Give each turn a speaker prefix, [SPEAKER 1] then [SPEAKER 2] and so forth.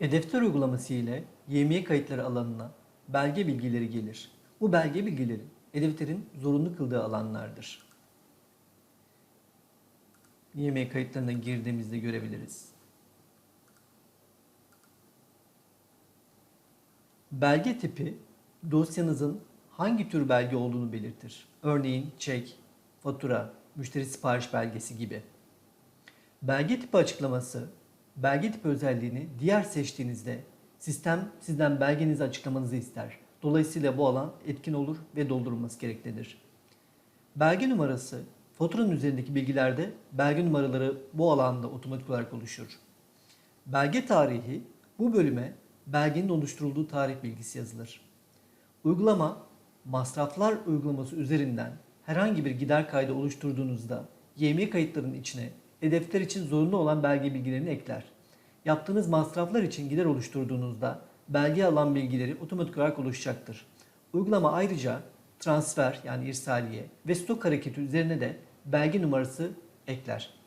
[SPEAKER 1] E-Defter uygulaması ile YMY kayıtları alanına belge bilgileri gelir. Bu belge bilgileri E-Defter'in zorunlu kıldığı alanlardır. YMY kayıtlarına girdiğimizde görebiliriz. Belge tipi dosyanızın hangi tür belge olduğunu belirtir. Örneğin çek, fatura, müşteri sipariş belgesi gibi. Belge tipi açıklaması, belge tipi özelliğini diğer seçtiğinizde sistem sizden belgenizi açıklamanızı ister. Dolayısıyla bu alan etkin olur ve doldurulması gereklidir. Belge numarası, faturanın üzerindeki bilgilerde belge numaraları bu alanda otomatik olarak oluşur. Belge tarihi, bu bölüme belgenin oluşturulduğu tarih bilgisi yazılır. Uygulama, masraflar uygulaması üzerinden herhangi bir gider kaydı oluşturduğunuzda YMY kayıtlarının içine e-defter için zorunlu olan belge bilgilerini ekler. Yaptığınız masraflar için gider oluşturduğunuzda belge alan bilgileri otomatik olarak oluşacaktır. Uygulama ayrıca transfer yani irsaliye ve stok hareketi üzerine de belge numarası ekler.